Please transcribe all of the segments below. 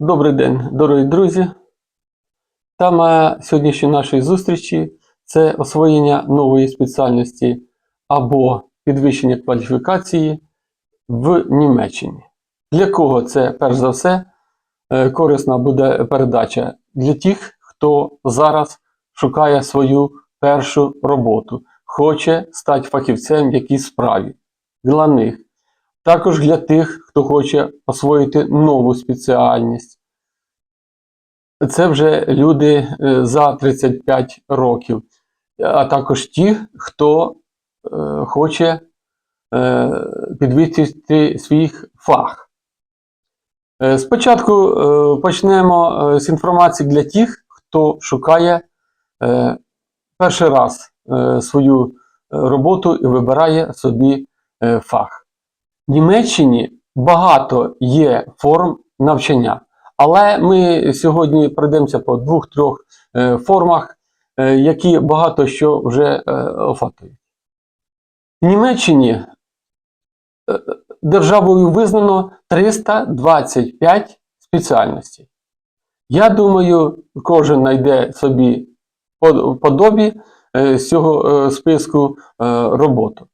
Добрий день, дорогі друзі. Тема сьогоднішньої нашої зустрічі це освоєння нової спеціальності або підвищення кваліфікації в Німеччині. Для кого це, перш за все, е, корисна буде передача? Для тих, хто зараз шукає свою першу роботу, хоче стати фахівцем в якійсь справі. Для них. Також для тих, хто хоче освоїти нову спеціальність. Це вже люди е, за 35 років, а також ті, хто е, хоче е, підвищити свій фах. Спочатку почнемо з інформації для тих, хто шукає перший раз свою роботу і вибирає собі фах. В Німеччині багато є форм навчання, але ми сьогодні пройдемося по двох-трьох е, формах, е, які багато що вже е, охватують. В Німеччині державою визнано 325 спеціальностей. Я думаю, кожен знайде собі подобі з цього списку роботу.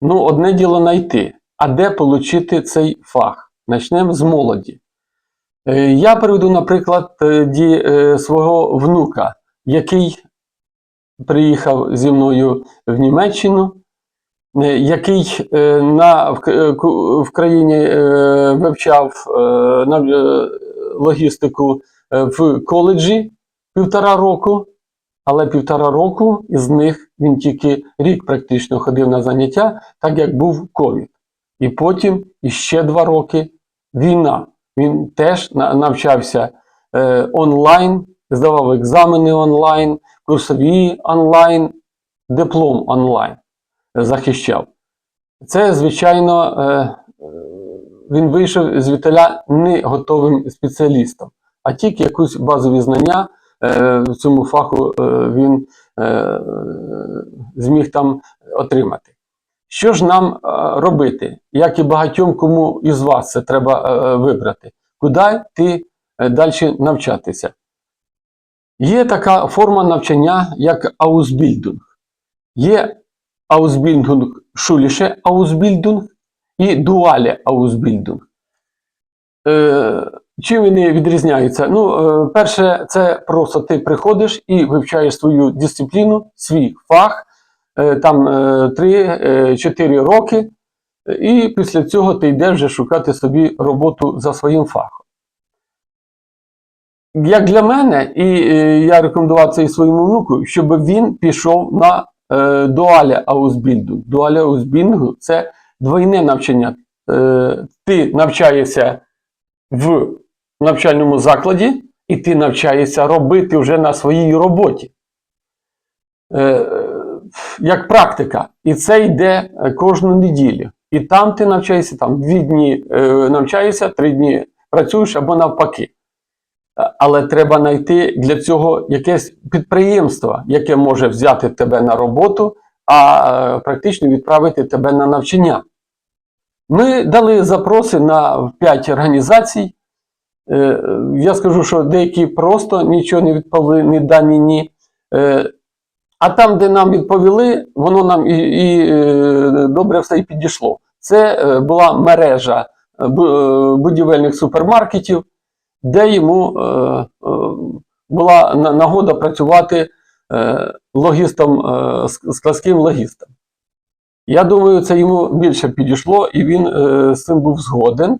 Ну, одне діло знайти. А де отримати цей фах? Почнемо з молоді. Е, Я приведу, наприклад, е, е, свого внука, який приїхав зі мною в Німеччину, який на, в, країні вивчав логістику в коледжі півтора року, але півтора року із них він тільки рік практично ходив на заняття, так як був ковід. І потім іще два роки війна. Він теж навчався е, онлайн, здавав екзамени онлайн, курсові онлайн, диплом онлайн захищав. Це, звичайно, е, е, він вийшов з віталя не готовим спеціалістом, а тільки якісь базові знання е, в цьому фаху е, він е, зміг там отримати. Що ж нам е, робити? Як і багатьом кому із вас це треба е, вибрати? Куди ти далі навчатися? Є така форма навчання, як аусбільдунг. Є аусбільдунг шуліше аусбільдунг і дуале аусбільдунг. Е, чим вони відрізняються? Ну, е, перше, це просто ти приходиш і вивчаєш свою дисципліну, свій фах, е, там 3-4 роки, і після цього ти йдеш вже шукати собі роботу за своїм фахом. Як для мене, і е, я рекомендував це і своєму внуку, щоб він пішов на е, дуаля аусбільдинг. Дуаля аусбільдингу – це двойне навчання. Е, ти навчаєшся в навчальному закладі, і ти навчаєшся робити вже на своїй роботі. Як практика. І це йде е, кожну неділю. І там ти навчаєшся, там дві дні е, навчаєшся, три дні працюєш або навпаки. Але треба знайти для цього якесь підприємство, яке може взяти тебе на роботу, а е, практично відправити тебе на навчання. Ми дали запроси на 5 організацій. Я скажу, що деякі просто нічого не відповіли, ні да, ні А там, де нам відповіли, воно нам і, і е, добре все і підійшло. Це е, була мережа е, бу- будівельних супермаркетів, де йому була нагода працювати логістом, ск- складським логістом. Я думаю, це йому більше підійшло, і він з цим був згоден.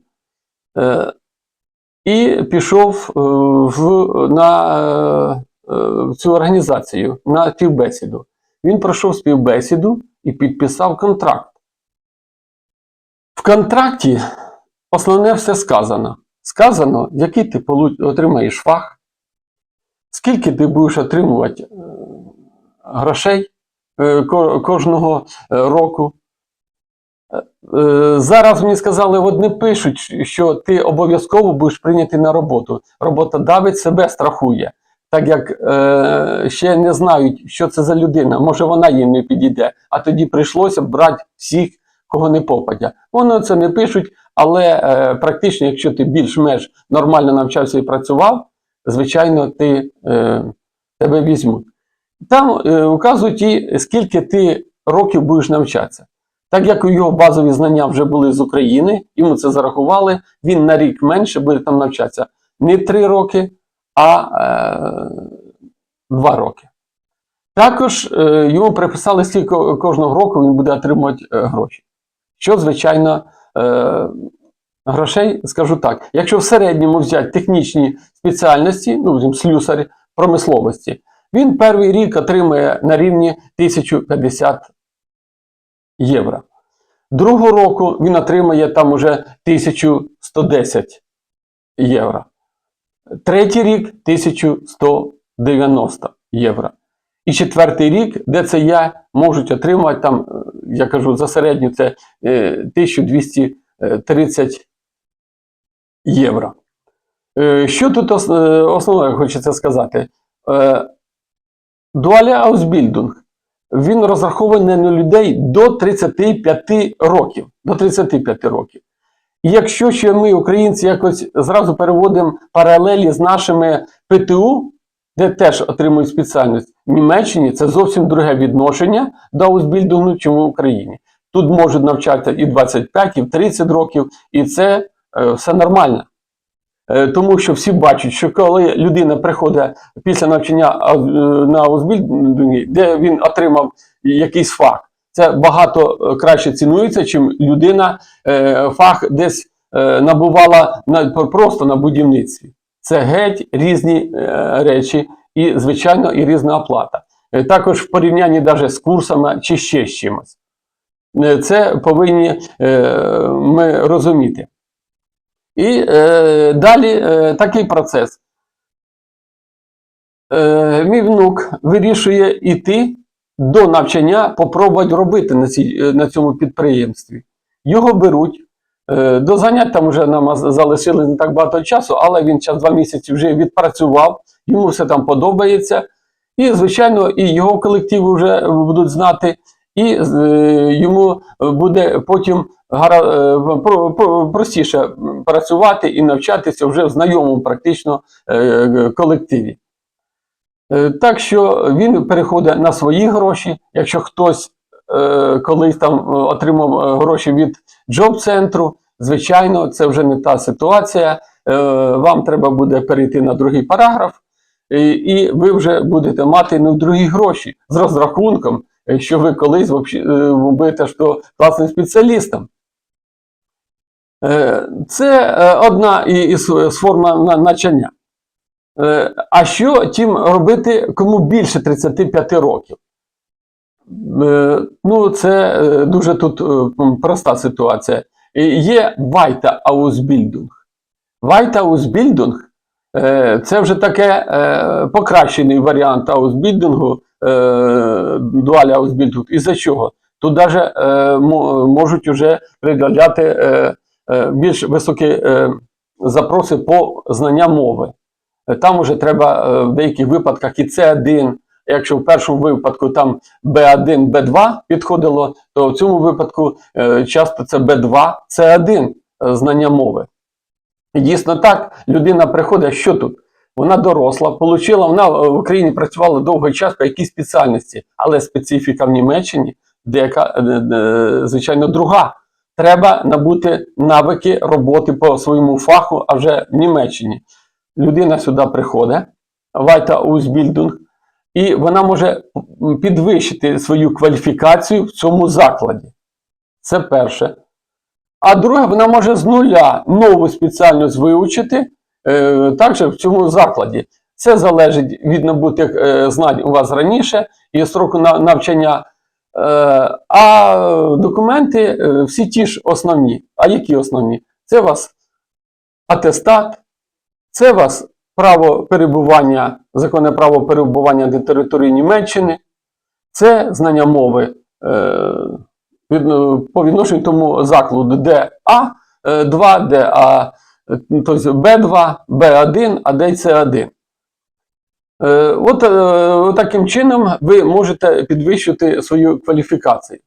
І пішов в, на цю організацію на співбесіду. Він пройшов співбесіду і підписав контракт. В контракті основне все сказано. Сказано, який ти отримаєш фах, скільки ти будеш отримувати е, грошей е, кожного е, року. Е, Зараз мені сказали, не пишуть, що ти обов'язково будеш прийняти на роботу. Роботодавець себе страхує, так як е, ще не знають, що це за людина. Може вона їм не підійде, а тоді прийшлося брати всіх, кого не попадя. Вони це не пишуть, але е, практично, якщо ти більш-менш нормально навчався і працював, звичайно, ти, е, тебе візьмуть. Там е, указують і скільки ти років будеш навчатися. Так як його базові знання вже були з України, йому це зарахували, він на рік менше буде там навчатися. Не 3 роки, а е, 2 роки. Також е, йому приписали, скільки кожного року він буде отримувати е, гроші. Що, звичайно, грошей, скажу так, якщо в середньому взяти технічні спеціальності, ну, слюсарі промисловості, він перший рік отримує на рівні 1050 євро. Другого року він отримає там уже 1110 євро. Третій рік 1190 євро. І четвертий рік, де це я можуть отримати там, е, я кажу, за середню це е, 1230 євро. Е, Що тут ос- е, основне хочеться сказати? Е, Дуаля Аусбільдунг. Він розрахований на людей до 35 років. До 35 років. І якщо ще ми, українці, якось зразу переводимо паралелі з нашими ПТУ, де теж отримують спеціальність, в Німеччині це зовсім друге відношення до аусбільдингу, чим в Україні. Тут можуть навчатися і 25, і в 30 років, і це е, все нормально. Е, Тому що всі бачать, що коли людина приходить після навчання е, на аусбільдингі, де він отримав якийсь фах, це багато е, краще цінується, чим людина е, фах десь е, набувала на, просто на будівництві. Це геть різні е, речі, і, звичайно, і різна оплата. Е, Також в порівнянні навіть з курсами чи ще з чимось. Е, Це повинні е, ми розуміти. І е, далі е, такий процес. Е, мій внук вирішує йти до навчання, попробувати робити на, цій, е, на цьому підприємстві. Його беруть. Е, до занять там вже нам залишили не так багато часу, але він час два місяці вже відпрацював, йому все там подобається. І, звичайно, і його колективи вже будуть знати, і е, йому буде потім гара, е, про- про- простіше працювати і навчатися вже в знайомому практично е, колективі. Е, Так що він переходить на свої гроші. Якщо хтось е, колись там е, отримав е, гроші від джоб-центру, звичайно, це вже не та ситуація. Е, Вам треба буде перейти на другий параграф, і, і ви вже будете мати не другі гроші з розрахунком, що ви колись будете що класним спеціалістом. Е, Це одна із форм на- на- навчання. Е, А що тим робити, кому більше 35 років? Е, Ну, це е, дуже тут проста ситуація. Є Ausbildung. Weiter Ausbildung е, це вже таке покращений варіант аусбілдингу, дуаля аусбілдинг. І за чого? Тут навіть можуть вже е, більш високі запроси по знання мови. Там вже треба е, в деяких випадках і С1, якщо в першому випадку там Б1, Б2 підходило, то в цьому випадку е, часто це Б2, С1 е, знання мови. І дійсно так, людина приходить, що тут? Вона доросла, получила, вона в Україні працювала довгий час по якійсь спеціальності, але специфіка в Німеччині деяка, звичайно, друга. Треба набути навики роботи по своєму фаху, а вже в Німеччині. Людина сюди приходить, Weiter Ausbildung, і вона може підвищити свою кваліфікацію в цьому закладі. Це перше. А друге, вона може з нуля нову спеціальність вивчити е, також в цьому закладі. Це залежить від набутих е, знань у вас раніше і строку на, навчання. Е, а документи е, всі ті ж основні. А які основні? Це у вас атестат, це вас право перебування, законне право перебування на території Німеччини, це знання мови е, від, по відношенню тому закладу, де А2, де А, е, тобто Б2, Б1, а де С1. Е, От е, таким чином ви можете підвищити свою кваліфікацію.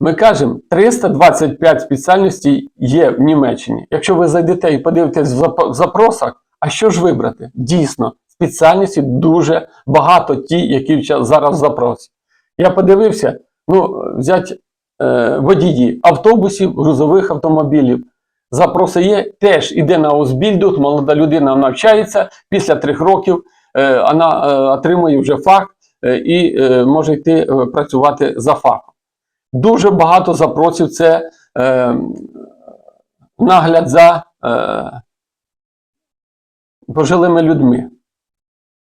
Ми кажемо, 325 спеціальностей є в Німеччині. Якщо ви зайдете і подивитесь в запросах, а що ж вибрати? Дійсно, спеціальності дуже багато ті, які зараз в запросі. Я подивився, ну, взяти е, водії автобусів, грузових автомобілів. Запроси є, теж іде на Озбільдут, молода людина навчається, після трьох років е, вона е, отримує вже фах е, і е, може йти е, працювати за фахом. Дуже багато запросів це е, нагляд за е, пожилими людьми.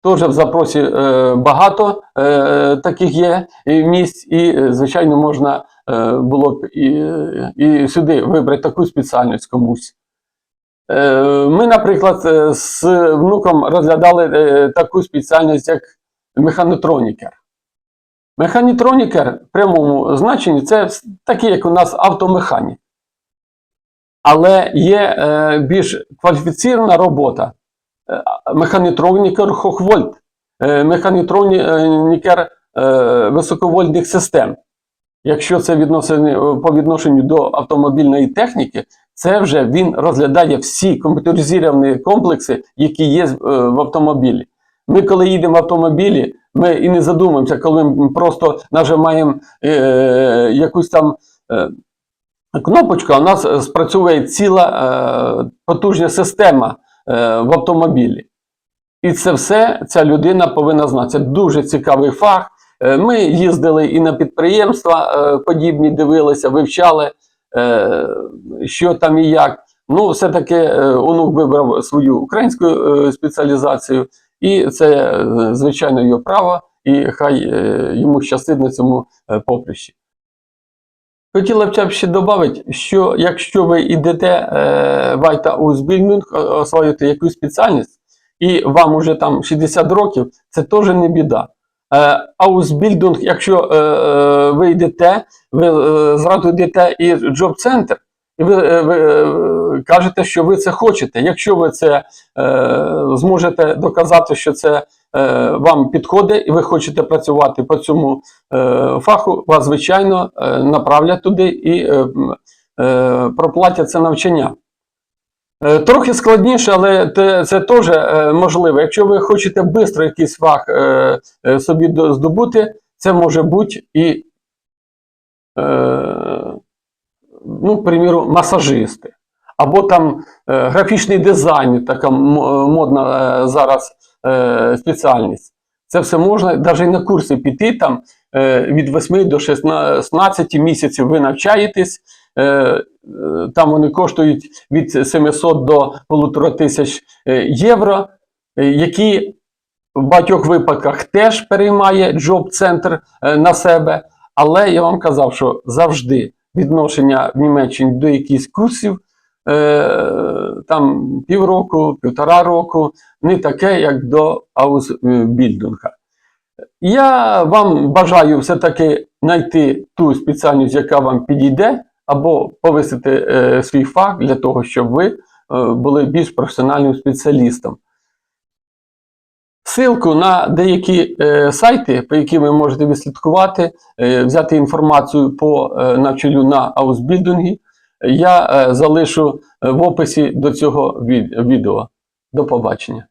Теж в запросі е, багато е, таких є місць, і, е, звичайно, можна було б і, і сюди вибрати таку спеціальність комусь. Ми, наприклад, з внуком розглядали таку спеціальність, як механотронікер. Механітронікер в прямому значенні це такий, як у нас автомеханік. Але є е, більш кваліфіційна робота. Е, Механітронікер Хохвольт, е, механітронікер е, високовольтних систем. Якщо це відносини по відношенню до автомобільної техніки, це вже він розглядає всі комп'ютеризовані комплекси, які є е, в автомобілі. Ми, коли їдемо в автомобілі, ми і не задумуємося, коли ми просто нажимаємо е, якусь там е, кнопочку, у нас е, спрацьовує ціла е, потужна система е, в автомобілі. І це все ця людина повинна знати. Це дуже цікавий фах. Е, Ми їздили і на підприємства е, подібні, дивилися, вивчали, е, що там і як. Ну, все-таки е, онук вибрав свою українську е, спеціалізацію, і це, е, звичайно, його право, і хай е, йому щастить на цьому е, поприщі. Хотіла б ще додати, що якщо ви йдете е, в Айта Узбільмюнг, освоюєте якусь спеціальність, і вам уже там 60 років, це теж не біда. Е, Аусбільдинг, якщо е, е, ви йдете, ви е, зразу йдете і джоб-центр, і ви, е, ви е, кажете, що ви це хочете. Якщо ви це е, зможете доказати, що це е, вам підходить, і ви хочете працювати по цьому е, фаху, вас, звичайно, е, направлять туди і е, е, проплатять це навчання. Е, Трохи складніше, але те- це теж е, можливо. Якщо ви хочете швидко якийсь фах е, е, собі здобути, це може бути і, е, ну, к приміру, масажисти. Або там е, графічний дизайн, така е, модна е, зараз е, спеціальність. Це все можна навіть на курси піти там е, від 8 до 16 місяців ви навчаєтесь. Е, е, там вони коштують від 700 до 1500 е, євро, які в багатьох випадках теж переймає джоб-центр на себе. Але я вам казав, що завжди відношення в Німеччині до якихось курсів е, там півроку, півтора року, не таке, як до Аусбільдинга. Я вам бажаю все-таки знайти ту спеціальність, яка вам підійде, або повисити е, свій фах для того, щоб ви е, були більш професіональним спеціалістом. Силку на деякі е, сайти, по яким ви можете відслідкувати, е, взяти інформацію по е, навчанню на аусбілдингі, я е, залишу е, в описі до цього від- відео. До побачення.